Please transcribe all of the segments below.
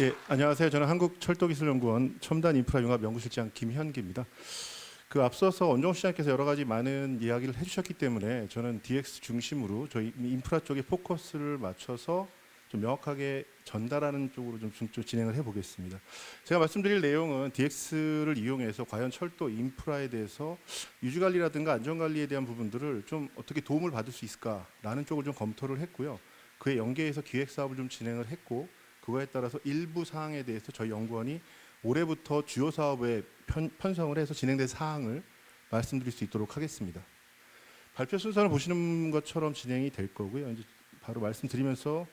예, 안녕하세요. 저는 한국철도기술연구원 첨단인프라융합연구실장 김현기입니다. 그 앞서서 원종 시장께서 여러 가지 많은 이야기를 해주셨기 때문에 저는 DX 중심으로 저희 인프라 쪽에 포커스를 맞춰서 좀 명확하게 전달하는 쪽으로 좀, 중- 좀 진행을 해보겠습니다. 제가 말씀드릴 내용은 DX를 이용해서 과연 철도 인프라에 대해서 유지관리라든가 안전관리에 대한 부분들을 좀 어떻게 도움을 받을 수 있을까라는 쪽을 좀 검토를 했고요. 그에 연계해서 기획 사업을 좀 진행을 했고 그거에 따라서 일부 사항에 대해서 저희 연구원이 올해부터 주요 사업에 편, 편성을 해서 진행된 사항을 말씀드릴 수 있도록 하겠습니다. 발표 순서를 보시는 것처럼 진행이 될 거고요. 이제 바로 말씀드리면서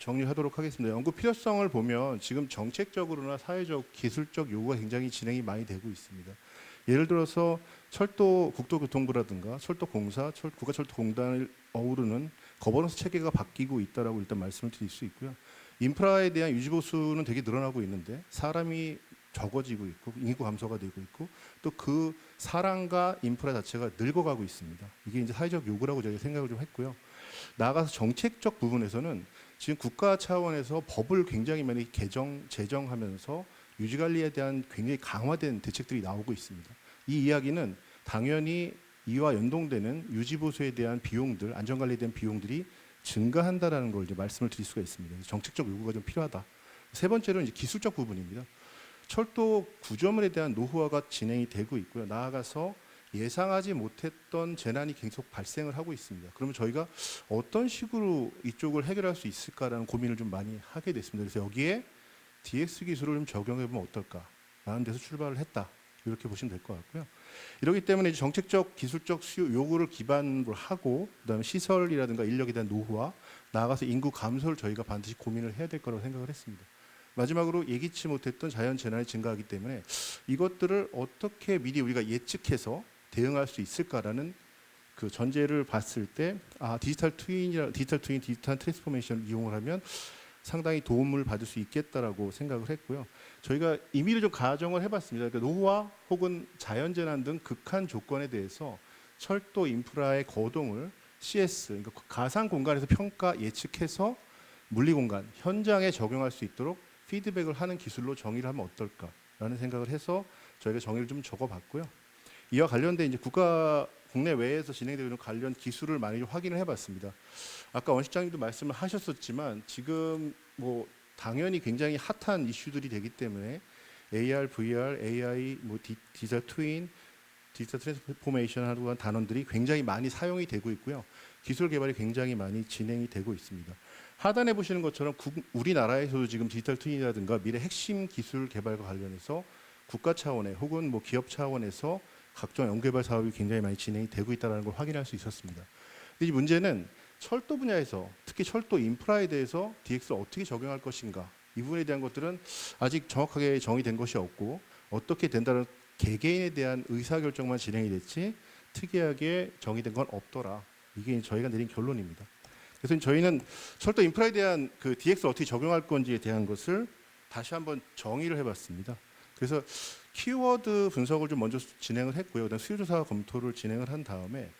정리하도록 하겠습니다. 연구 필요성을 보면 지금 정책적으로나 사회적, 기술적 요구가 굉장히 진행이 많이 되고 있습니다. 예를 들어서 철도 국토교통부라든가 철도공사, 철, 국가철도공단을 어우르는 거버넌스 체계가 바뀌고 있다라고 일단 말씀을 드릴 수 있고요. 인프라에 대한 유지 보수는 되게 늘어나고 있는데 사람이 적어지고 있고 인구 감소가 되고 있고 또 그 사람과 인프라 자체가 늙어가고 있습니다. 이게 이제 사회적 요구라고 저희가 생각을 좀 했고요. 나아가서 정책적 부분에서는 지금 국가 차원에서 법을 굉장히 많이 개정 제정하면서 유지 관리에 대한 굉장히 강화된 대책들이 나오고 있습니다. 이 이야기는 당연히 이와 연동되는 유지 보수에 대한 비용들, 안전 관리에 대한 비용들이 증가한다라는 걸 이제 말씀을 드릴 수가 있습니다. 정책적 요구가 좀 필요하다. 세 번째로는 이제 기술적 부분입니다. 철도 구조물에 대한 노후화가 진행이 되고 있고요. 나아가서 예상하지 못했던 재난이 계속 발생을 하고 있습니다. 그러면 저희가 어떤 식으로 이쪽을 해결할 수 있을까라는 고민을 좀 많이 하게 됐습니다. 그래서 여기에 DX 기술을 좀 적용해 보면 어떨까 라는 데서 출발을 했다. 이렇게 보시면 될 것 같고요. 이렇기 때문에 정책적, 기술적 수요 요구를 기반으로 하고 그다음에 시설이라든가 인력에 대한 노후화, 나아가서 인구 감소를 저희가 반드시 고민을 해야 될 거라고 생각을 했습니다. 마지막으로 예기치 못했던 자연 재난이 증가하기 때문에 이것들을 어떻게 미리 우리가 예측해서 대응할 수 있을까라는 그 전제를 봤을 때 아, 디지털 트윈이라 디지털 트윈, 디지털 트랜스포메이션 이용을 하면 상당히 도움을 받을 수 있겠다라고 생각을 했고요. 저희가 임의로 좀 가정을 해봤습니다. 그러니까 노후화 혹은 자연재난 등 극한 조건에 대해서 철도 인프라의 거동을 CS, 그러니까 가상 공간에서 평가 예측해서 물리 공간 현장에 적용할 수 있도록 피드백을 하는 기술로 정의를 하면 어떨까라는 생각을 해서 저희가 정의를 좀 적어봤고요. 이와 관련된 이제 국가 국내 외에서 진행되고 있는 관련 기술을 많이 좀 확인을 해봤습니다. 아까 원실장님도 말씀을 하셨었지만 지금 뭐 당연히 굉장히 핫한 이슈들이 되기 때문에 AR, VR, AI, 뭐 디, 디지털 트윈, 디지털 트랜스포메이션 하는 단원들이 굉장히 많이 사용이 되고 있고요. 기술 개발이 굉장히 많이 진행이 되고 있습니다. 하단에 보시는 것처럼 국, 우리나라에서도 지금 디지털 트윈이라든가 미래 핵심 기술 개발과 관련해서 국가 차원의 혹은 뭐 기업 차원에서 각종 연구개발 사업이 굉장히 많이 진행이 되고 있다는 걸 확인할 수 있었습니다. 이 문제는 철도 분야에서 특히 철도 인프라에 대해서 DX를 어떻게 적용할 것인가 이 부분에 대한 것들은 아직 정확하게 정의된 것이 없고 어떻게 된다는 개개인에 대한 의사결정만 진행이 됐지 특이하게 정의된 건 없더라. 이게 저희가 내린 결론입니다. 그래서 저희는 철도 인프라에 대한 그 DX를 어떻게 적용할 건지에 대한 것을 다시 한번 정의를 해봤습니다. 그래서 키워드 분석을 좀 먼저 진행을 했고요. 그다음 수요조사 검토를 진행을 한 다음에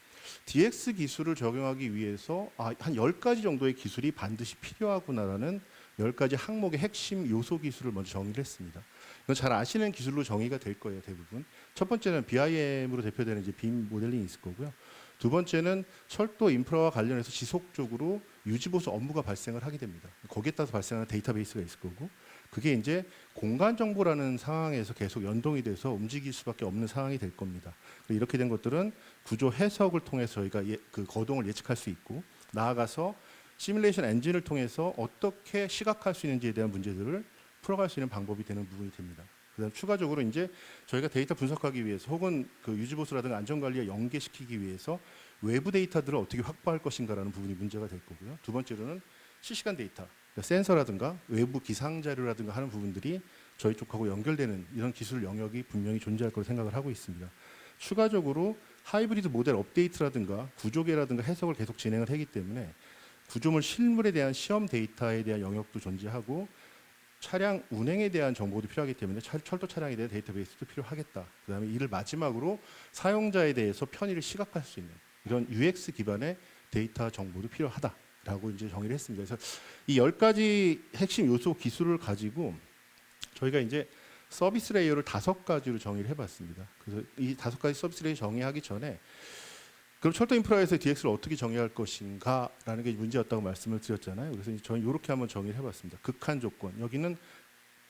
DX 기술을 적용하기 위해서 아, 한 10가지 정도의 기술이 반드시 필요하구나라는 10가지 항목의 핵심 요소 기술을 먼저 정의를 했습니다. 이건 잘 아시는 기술로 정의가 될 거예요, 대부분. 첫 번째는 BIM으로 대표되는 이제 빔 모델링이 있을 거고요. 두 번째는 철도 인프라와 관련해서 지속적으로 유지보수 업무가 발생을 하게 됩니다. 거기에 따라서 발생하는 데이터베이스가 있을 거고, 그게 이제 공간 정보라는 상황에서 계속 연동이 돼서 움직일 수밖에 없는 상황이 될 겁니다. 이렇게 된 것들은 구조 해석을 통해서 저희가 예, 그 거동을 예측할 수 있고, 나아가서 시뮬레이션 엔진을 통해서 어떻게 시각할 수 있는지에 대한 문제들을 풀어갈 수 있는 방법이 되는 부분이 됩니다. 그다음 추가적으로 이제 저희가 데이터 분석하기 위해서 혹은 그 유지보수라든가 안전관리에 연계시키기 위해서 외부 데이터들을 어떻게 확보할 것인가라는 부분이 문제가 될 거고요. 두 번째로는 실시간 데이터, 센서라든가 외부 기상 자료라든가 하는 부분들이 저희 쪽하고 연결되는 이런 기술 영역이 분명히 존재할 거로 생각을 하고 있습니다. 추가적으로 하이브리드 모델 업데이트라든가 구조계라든가 해석을 계속 진행을 하기 때문에 구조물 실물에 대한 시험 데이터에 대한 영역도 존재하고 차량 운행에 대한 정보도 필요하기 때문에 철, 철도 차량에 대한 데이터베이스도 필요하겠다. 그다음에 이를 마지막으로 사용자에 대해서 편의를 시각할 수 있는 이런 UX 기반의 데이터 정보도 필요하다. 라고 이제 정의를 했습니다. 그래서 이 열 가지 핵심 요소 기술을 가지고 저희가 이제 서비스 레이어를 다섯 가지로 정의를 해봤습니다. 그래서 이 다섯 가지 서비스 레이어 정의하기 전에 그럼 철도 인프라에서 DX를 어떻게 정의할 것인가라는 게 문제였다고 말씀을 드렸잖아요. 그래서 저희 이렇게 한번 정의를 해봤습니다. 극한 조건 여기는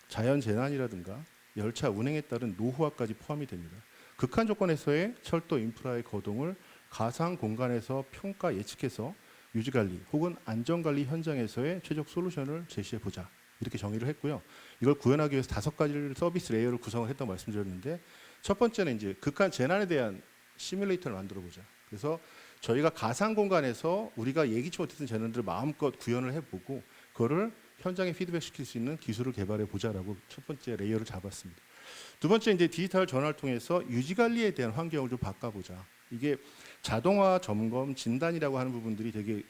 자연 재난이라든가 열차 운행에 따른 노후화까지 포함이 됩니다. 극한 조건에서의 철도 인프라의 거동을 가상 공간에서 평가 예측해서 유지 관리 혹은 안전 관리 현장에서의 최적 솔루션을 제시해 보자. 이렇게 정의를 했고요. 이걸 구현하기 위해서 다섯 가지를 서비스 레이어를 구성을 했다고 말씀드렸는데 첫 번째는 이제 극한 재난에 대한 시뮬레이터를 만들어 보자. 그래서 저희가 가상 공간에서 우리가 예기치 못했던 재난들을 마음껏 구현을 해보고 그거를 현장에 피드백 시킬 수 있는 기술을 개발해 보자라고 첫 번째 레이어를 잡았습니다. 두 번째 이제 디지털 전화를 통해서 유지 관리에 대한 환경을 좀 바꿔보자. 이게 자동화 점검 진단이라고 하는 부분들이 되게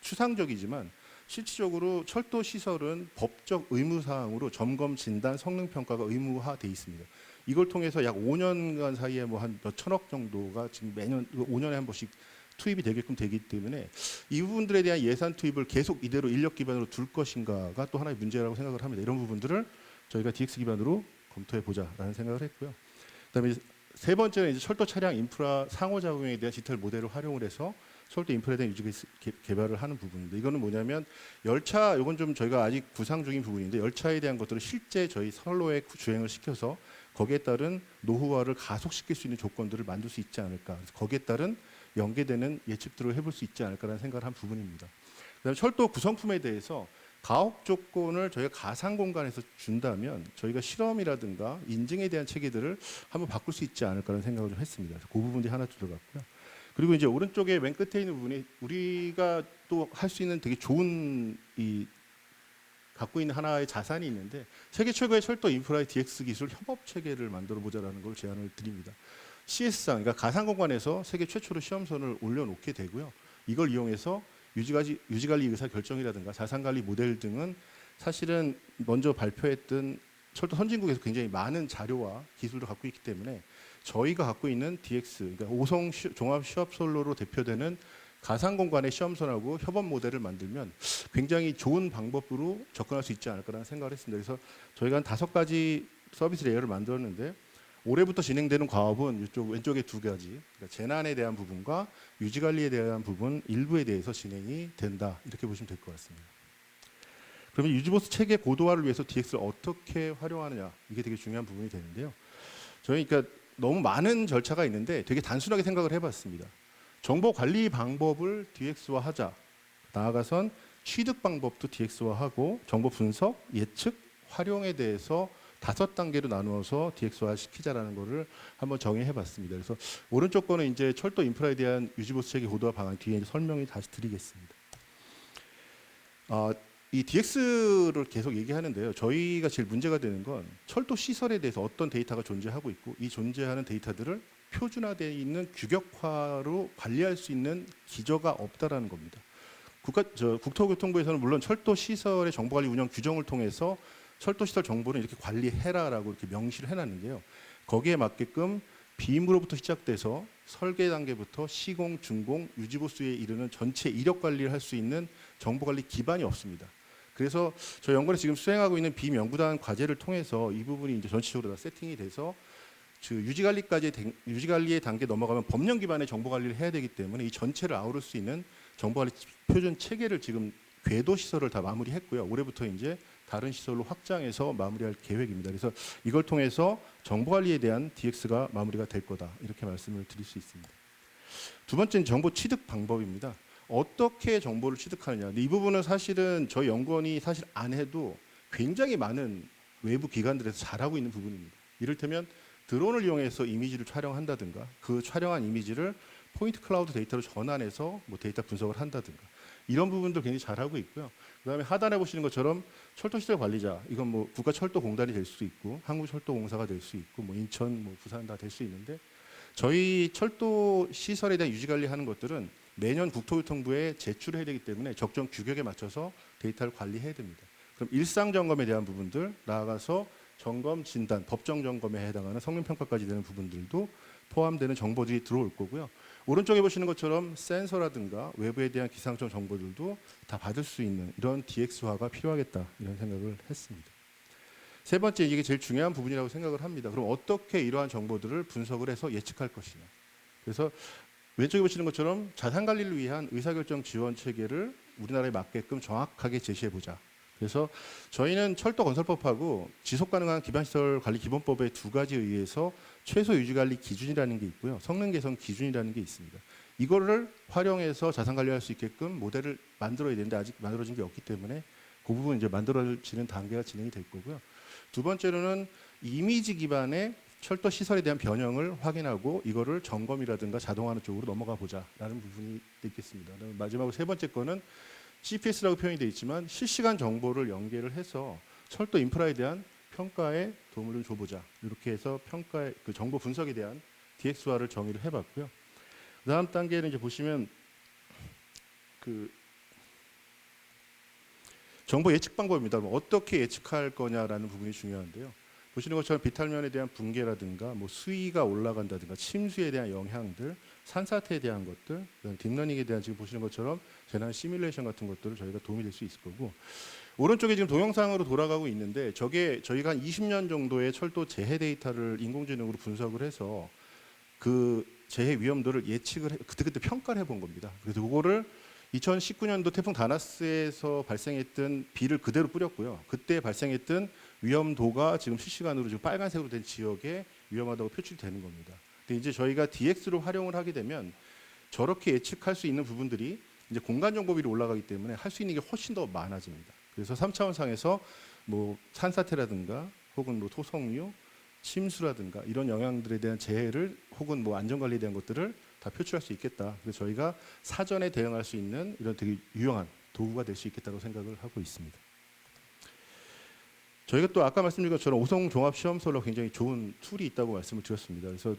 추상적이지만 실질적으로 철도 시설은 법적 의무 사항으로 점검 진단 성능 평가가 의무화돼 있습니다. 이걸 통해서 약 5년간 사이에 뭐 한 몇 천억 정도가 지금 매년 5년에 한 번씩 투입이 되게끔 되기 때문에 이 부분들에 대한 예산 투입을 계속 이대로 인력 기반으로 둘 것인가가 또 하나의 문제라고 생각을 합니다. 이런 부분들을 저희가 DX 기반으로 검토해 보자라는 생각을 했고요. 그다음에 세 번째는 이제 철도 차량 인프라 상호작용에 대한 디지털 모델을 활용을 해서 철도 인프라에 대한 유지 개- 개발을 하는 부분인데 이거는 뭐냐면 열차 이건 좀 저희가 아직 구상 중인 부분인데 열차에 대한 것들을 실제 저희 선로에 주행을 시켜서 거기에 따른 노후화를 가속시킬 수 있는 조건들을 만들 수 있지 않을까 그래서 거기에 따른 연계되는 예측들을 해볼 수 있지 않을까라는 생각을 한 부분입니다. 그다음에 철도 구성품에 대해서 가혹 조건을 저희가 가상 공간에서 준다면 저희가 실험이라든가 인증에 대한 체계들을 한번 바꿀 수 있지 않을까라는 생각을 좀 했습니다. 그 부분이 하나 들어갔고요. 그리고 이제 오른쪽에 맨 끝에 있는 부분이 우리가 또 할 수 있는 되게 좋은 이 갖고 있는 하나의 자산이 있는데 세계 최고의 철도 인프라의 DX 기술 협업 체계를 만들어 보자라는 걸 제안을 드립니다. CS상 그러니까 가상 공간에서 세계 최초로 시험선을 올려놓게 되고요. 이걸 이용해서 유지관리, 유지관리 의사 결정이라든가 자산관리 모델 등은 사실은 먼저 발표했던 철도 선진국에서 굉장히 많은 자료와 기술을 갖고 있기 때문에 저희가 갖고 있는 DX, 그러니까 오성 시- 종합 시합 솔로로 대표되는 가상 공간의 시험선하고 협업 모델을 만들면 굉장히 좋은 방법으로 접근할 수 있지 않을까라는 생각을 했습니다. 그래서 저희가 한 다섯 가지 서비스 레이어를 만들었는데 올해부터 진행되는 과업은 이쪽 왼쪽에 두 가지 그러니까 재난에 대한 부분과 유지 관리에 대한 부분 일부에 대해서 진행이 된다 이렇게 보시면 될 것 같습니다. 그러면 유지보수 체계 고도화를 위해서 DX를 어떻게 활용하느냐 이게 되게 중요한 부분이 되는데요. 저희 그러니까 너무 많은 절차가 있는데 되게 단순하게 생각을 해봤습니다. 정보 관리 방법을 DX화하자. 나아가선 취득 방법도 DX화하고 정보 분석, 예측, 활용에 대해서 다섯 단계로 나누어서 DX화 시키자라는 것을 한번 정의해 봤습니다. 그래서 오른쪽 거는 이제 철도 인프라에 대한 유지보수 체계 고도화 방안 뒤에 설명이 다시 드리겠습니다. 아, 이 DX를 계속 얘기하는데요. 저희가 제일 문제가 되는 건 철도 시설에 대해서 어떤 데이터가 존재하고 있고 이 존재하는 데이터들을 표준화되어 있는 규격화로 관리할 수 있는 기저가 없다라는 겁니다. 국가 저 국토교통부에서는 물론 철도 시설의 정보관리 운영 규정을 통해서 철도 시설 정보는 이렇게 관리해라라고 이렇게 명시를 해놨는데요. 거기에 맞게끔 비임으로부터 시작돼서 설계 단계부터 시공, 중공, 유지보수에 이르는 전체 이력 관리를 할 수 있는 정보관리 기반이 없습니다. 그래서 저희 연구원에 지금 수행하고 있는 비임 연구단 과제를 통해서 이 부분이 이제 전체적으로 다 세팅이 돼서 그 유지 관리까지 유지 관리의 단계 넘어가면 법령 기반의 정보 관리를 해야 되기 때문에 이 전체를 아우를 수 있는 정보 관리 표준 체계를 지금 궤도 시설을 다 마무리했고요. 올해부터 이제 다른 시설로 확장해서 마무리할 계획입니다. 그래서 이걸 통해서 정보 관리에 대한 DX가 마무리가 될 거다 이렇게 말씀을 드릴 수 있습니다. 두 번째는 정보 취득 방법입니다. 어떻게 정보를 취득하느냐. 이 부분은 사실은 저희 연구원이 사실 안 해도 굉장히 많은 외부 기관들에서 잘하고 있는 부분입니다. 이를테면 드론을 이용해서 이미지를 촬영한다든가 그 촬영한 이미지를 포인트 클라우드 데이터로 전환해서 뭐 데이터 분석을 한다든가 이런 부분도 굉장히 잘하고 있고요. 그다음에 하단에 보시는 것처럼 철도시설 관리자 이건 뭐 국가철도공단이 될 수도 있고 한국철도공사가 될 수 있고 뭐 인천 뭐 부산 다 될 수 있는데 저희 철도 시설에 대한 유지 관리하는 것들은 매년 국토교통부에 제출해야 되기 때문에 적정 규격에 맞춰서 데이터를 관리해야 됩니다. 그럼 일상 점검에 대한 부분들 나아가서 점검 진단, 법정 점검에 해당하는 성능 평가까지 되는 부분들도 포함되는 정보들이 들어올 거고요. 오른쪽에 보시는 것처럼 센서라든가 외부에 대한 기상청 정보들도 다 받을 수 있는 이런 DX화가 필요하겠다 이런 생각을 했습니다. 세 번째 이게 제일 중요한 부분이라고 생각을 합니다. 그럼 어떻게 이러한 정보들을 분석을 해서 예측할 것이냐. 그래서 왼쪽에 보시는 것처럼 자산 관리를 위한 의사결정 지원 체계를 우리나라에 맞게끔 정확하게 제시해 보자. 그래서 저희는 철도 건설법하고 지속 가능한 기반시설 관리 기본법의 두 가지에 의해서 최소 유지 관리 기준이라는 게 있고요. 성능 개선 기준이라는 게 있습니다. 이거를 활용해서 자산 관리할 수 있게끔 모델을 만들어야 되는데 아직 만들어진 게 없기 때문에 그 부분 이제 만들어지는 단계가 진행이 될 거고요. 두 번째로는 이미지 기반의 철도 시설에 대한 변형을 확인하고 이거를 점검이라든가 자동화하는 쪽으로 넘어가 보자라는 부분이 있겠습니다. 마지막으로 세 번째 거는 CPS라고 표현이 되어 있지만 실시간 정보를 연계를 해서 철도 인프라에 대한 평가에 도움을 좀 줘보자. 이렇게 해서 평가의 그 정보 분석에 대한 DX화를 정의를 해봤고요. 다음 단계는 이제 보시면 그 정보 예측 방법입니다. 어떻게 예측할 거냐라는 부분이 중요한데요. 보시는 것처럼 비탈면에 대한 붕괴라든가 뭐 수위가 올라간다든가 침수에 대한 영향들, 산사태에 대한 것들, 딥러닝에 대한 지금 보시는 것처럼 재난 시뮬레이션 같은 것들을 저희가 도움이 될 수 있을 거고 오른쪽에 지금 동영상으로 돌아가고 있는데 저게 저희가 한 20년 정도의 철도 재해 데이터를 인공지능으로 분석을 해서 그 재해 위험도를 예측을 해, 그때그때 평가를 해본 겁니다. 그래서 그거를 2019년도 태풍 다나스에서 발생했던 비를 그대로 뿌렸고요. 그때 발생했던 위험도가 지금 실시간으로 지금 빨간색으로 된 지역에 위험하다고 표출되는 겁니다. 근데 이제 저희가 DX로 활용을 하게 되면 저렇게 예측할 수 있는 부분들이 이제 공간 정보비로 올라가기 때문에 할 수 있는 게 훨씬 더 많아집니다. 그래서 3차원 상에서 뭐 산사태라든가 혹은 뭐 토성류, 침수라든가 이런 영향들에 대한 재해를 혹은 뭐 안전 관리에 대한 것들을 다 표출할 수 있겠다. 그래서 저희가 사전에 대응할 수 있는 이런 되게 유용한 도구가 될 수 있겠다고 생각을 하고 있습니다. 저희가 또 아까 말씀드린 것처럼 오성 종합 시험설로 굉장히 좋은 툴이 있다고 말씀을 드렸습니다. 그래서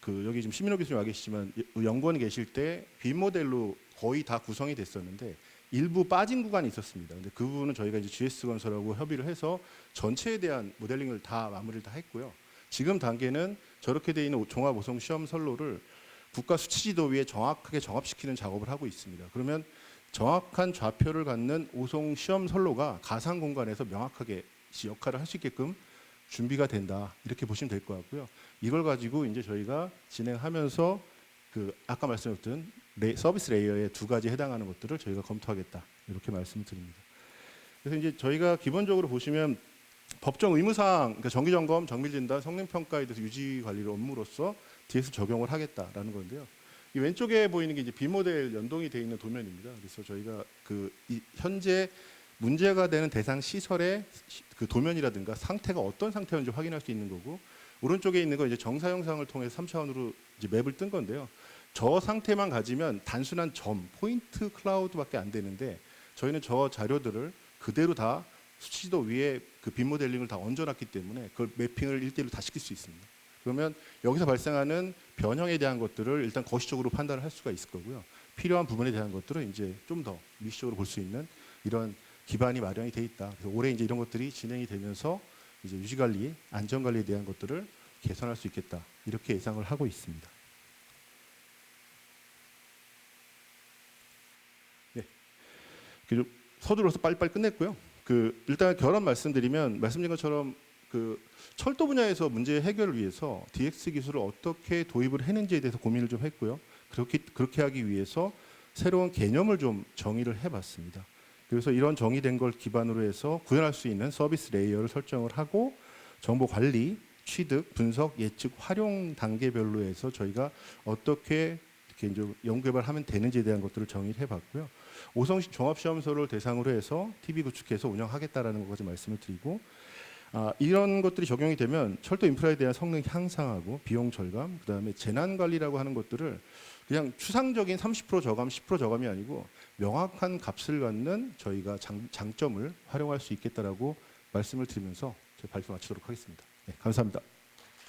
그 여기 지금 시민호 교수님 와 계시지만 연구원에 계실 때빔 모델로 거의 다 구성이 됐었는데 일부 빠진 구간이 있었습니다. 근데 그 부분은 저희가 이제 GS 건설하고 협의를 해서 전체에 대한 모델링을 다 마무리를 다 했고요. 지금 단계는 저렇게 돼 있는 종합 오성 시험 선로를 국가 수치지도 위에 정확하게 정합시키는 작업을 하고 있습니다. 그러면 정확한 좌표를 갖는 오송 시험 선로가 가상 공간에서 명확하게 역할을 할 수 있게끔 준비가 된다 이렇게 보시면 될 것 같고요. 이걸 가지고 이제 저희가 진행하면서 그 아까 말씀드렸던 레, 서비스 레이어의 두 가지 해당하는 것들을 저희가 검토하겠다 이렇게 말씀드립니다. 그래서 이제 저희가 기본적으로 보시면 법정 의무사항, 그러니까 정기 점검, 정밀 진단, 성능 평가에 대해서 유지 관리를 업무로서 DX 적용을 하겠다라는 건데요. 이 왼쪽에 보이는 게 이제 비모델 연동이 되어 있는 도면입니다. 그래서 저희가 그이 현재 문제가 되는 대상 시설의 시- 그 도면이라든가 상태가 어떤 상태인지 확인할 수 있는 거고 오른쪽에 있는 거 이제 정사 영상을 통해 3차원으로 이제 맵을 뜬 건데요. 저 상태만 가지면 단순한 점, 포인트 클라우드밖에 안 되는데 저희는 저 자료들을 그대로 다 수치도 위에 그 빔 모델링을 다 얹어놨기 때문에 그걸 매핑을 일대일로다 시킬 수 있습니다. 그러면 여기서 발생하는 변형에 대한 것들을 일단 거시적으로 판단을 할 수가 있을 거고요. 필요한 부분에 대한 것들은 이제 좀 더 미시적으로 볼 수 있는 이런 기반이 마련이 돼 있다. 그래서 올해 이제 이런 것들이 진행이 되면서 이제 유지 관리, 안전 관리에 대한 것들을 개선할 수 있겠다. 이렇게 예상을 하고 있습니다. 네. 서두러서 빨리빨리 끝냈고요. 그 일단 결론 말씀드리면 말씀드린 것처럼 그 철도 분야에서 문제 해결을 위해서 DX 기술을 어떻게 도입을 했는지에 대해서 고민을 좀 했고요. 그렇게 그렇게 하기 위해서 새로운 개념을 좀 정의를 해봤습니다. 그래서 이런 정의된 걸 기반으로 해서 구현할 수 있는 서비스 레이어를 설정을 하고 정보 관리, 취득, 분석, 예측, 활용 단계별로 해서 저희가 어떻게 이렇게 이제 연구개발하면 되는지에 대한 것들을 정의를 해봤고요. 오성식 종합시험소를 대상으로 해서 TV 구축해서 운영하겠다라는 것까지 말씀을 드리고 아, 이런 것들이 적용이 되면 철도 인프라에 대한 성능 향상하고 비용 절감, 그다음에 재난 관리라고 하는 것들을 그냥 추상적인 30% 저감, 10% 저감이 아니고 명확한 값을 갖는 저희가 장, 장점을 활용할 수 있겠다라고 말씀을 드리면서 제 발표 마치도록 하겠습니다. 네, 감사합니다.